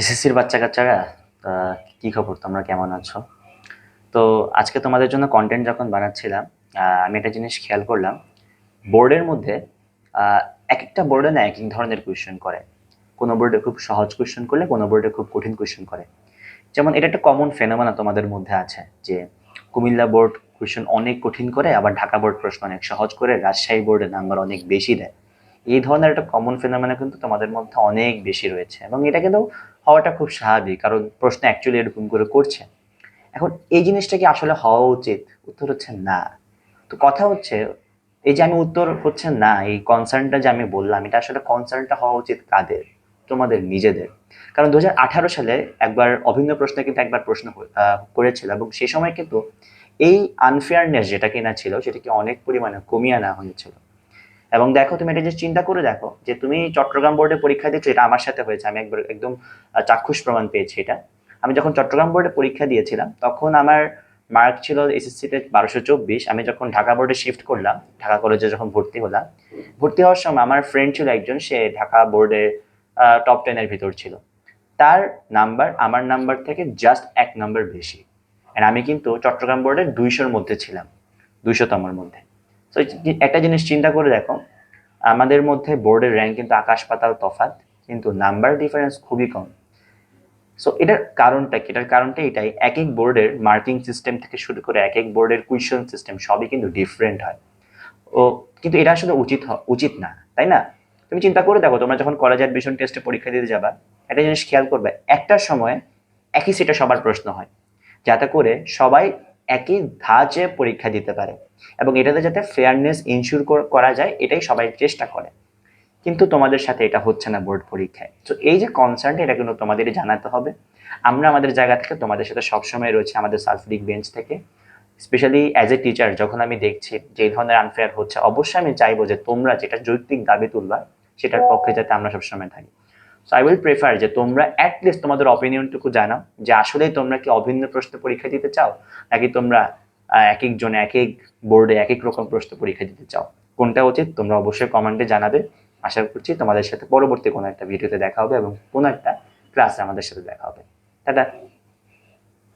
এসএসসির বাচ্চা কাচ্চারা কি খবর? তোমরা কেমন আছো? তো আজকে তোমাদের জন্য কন্টেন্ট যখন বানাচ্ছিলাম আমি একটা জিনিস খেয়াল করলাম। বোর্ডের মধ্যে এক একটা বোর্ডে না এক এক ধরনের কোয়েশ্চেন করে। কোনো বোর্ডে খুব সহজ কোয়েশ্চেন করলে, কোনো বোর্ডে খুব কঠিন কোয়েশ্চেন করে। যেমন এটা একটা কমন ফেনোমেনা তোমাদের মধ্যে আছে যে, কুমিল্লা বোর্ড কোয়েশ্চেন অনেক কঠিন করে, আবার ঢাকা বোর্ড প্রশ্ন অনেক সহজ করে, রাজশাহী বোর্ডে নাম্বার অনেক বেশি দেয়। এই ধরনের একটা কমন ফেনোমেনা কিন্তু তোমাদের মধ্যে অনেক বেশি রয়েছে এবং এটা কিন্তু হওয়াটা খুব স্বাভাবিক, কারণ প্রশ্ন অ্যাকচুয়ালি এরকম করে করছে। এখন এই জিনিসটা কি আসলে হওয়া উচিত? উত্তর হচ্ছে না। তো কথা হচ্ছে, এই যে আমি উত্তর হচ্ছে না, এই কনসার্নটা যে আমি বললাম, এটা আসলে কনসার্নটা হওয়া উচিত কাদের? তোমাদের, নিজেদের। কারণ দু হাজার আঠারো সালে একবার অভিন্ন প্রশ্নে কিন্তু একবার প্রশ্ন করেছিল এবং সেই সময় কিন্তু এই আনফেয়ারনেস যেটা কিনা ছিল সেটাকে অনেক পরিমাণে কমিয়ে আনা হয়েছিল। এবং দেখো, তুমি এটা যে চিন্তা করে দেখো যে তুমি চট্টগ্রাম বোর্ডে পরীক্ষা দিচ্ছ এটা আমার সাথে হয়েছে। আমি একবার একদম চাক্ষুষ প্রমাণ পেয়েছি এটা। আমি যখন চট্টগ্রাম বোর্ডে পরীক্ষা দিয়েছিলাম, তখন আমার মার্ক ছিল এসএসসিতে বারোশো চব্বিশ। আমি যখন ঢাকা বোর্ডে শিফট করলাম, ঢাকা কলেজে যখন ভর্তি হলাম, ভর্তি হওয়ার সময় আমার ফ্রেন্ড ছিল একজন, সে ঢাকা বোর্ডে টপ টেনের ভিতর ছিল। তার নাম্বার আমার নাম্বার থেকে জাস্ট এক নাম্বার বেশি। আর আমি কিন্তু চট্টগ্রাম বোর্ডের দুইশোর মধ্যে ছিলাম দুইশোতমের মধ্যে। তো একটা জিনিস চিন্তা করে দেখো, আমাদের মধ্যে বোর্ডের র্যাঙ্ক কিন্তু আকাশ পাতাল তফাৎ, কিন্তু নাম্বার ডিফারেন্স খুবই কম। সো এটার কারণটা কি? এটার কারণটা এটাই এক এক বোর্ডের মার্কিং সিস্টেম থেকে শুরু করে এক এক বোর্ডের কুইশন সিস্টেম সবই কিন্তু ডিফারেন্ট হয়। ও, কিন্তু এটা আসলে উচিত উচিত না, তাই না? তুমি চিন্তা করে দেখো, তোমরা যখন কলেজ অ্যাডমিশন টেস্টে পরীক্ষা দিতে যাবা, একটা জিনিস খেয়াল করবে, একটা সময় একই সেটে সবার প্রশ্ন হয়, যাতে করে সবাই একই ধাঁচে পরীক্ষা দিতে পারে। এবং এটাতে যাতে ফেয়ারনেস ইনশিওর করা যায়, এটাই সবাই চেষ্টা করে। কিন্তু তোমাদের সাথে এটা হচ্ছে না বোর্ড পরীক্ষায়। তো এই যে কনসার্ন এটা কিন্তু তোমাদের জানাতে হবে। আমরা আমাদের জায়গা থেকে তোমাদের সাথে সবসময় রয়েছে আমাদের সালফিডিক বেঞ্চ থেকে। স্পেশালি অ্যাজ এ টিচার যখন আমি দেখছি যে ধরনের আনফেয়ার হচ্ছে, অবশ্যই আমি চাইব যে তোমরা যেটা যৌক্তিক দাবি তুলবা, সেটার পক্ষে যাতে আমরা সবসময় থাকি। সো আই উইল প্রেফার যে তোমরা অ্যাটলিস্ট তোমাদের অপিনিয়নটুকু জানাও, যে আসলেই তোমরা কি অভিন্ন প্রশ্ন পরীক্ষা দিতে চাও, নাকি তোমরা এক একজন এক এক বোর্ডে এক এক রকম প্রশ্ন পরীক্ষা দিতে চাও। কোনটা উচিত তোমরা অবশ্যই কমেন্টে জানাবে। আশা করছি তোমাদের সাথে পরবর্তী কোনো একটা ভিডিওতে দেখা হবে এবং কোনো একটা ক্লাসে আমাদের সাথে দেখা হবে। টাটা।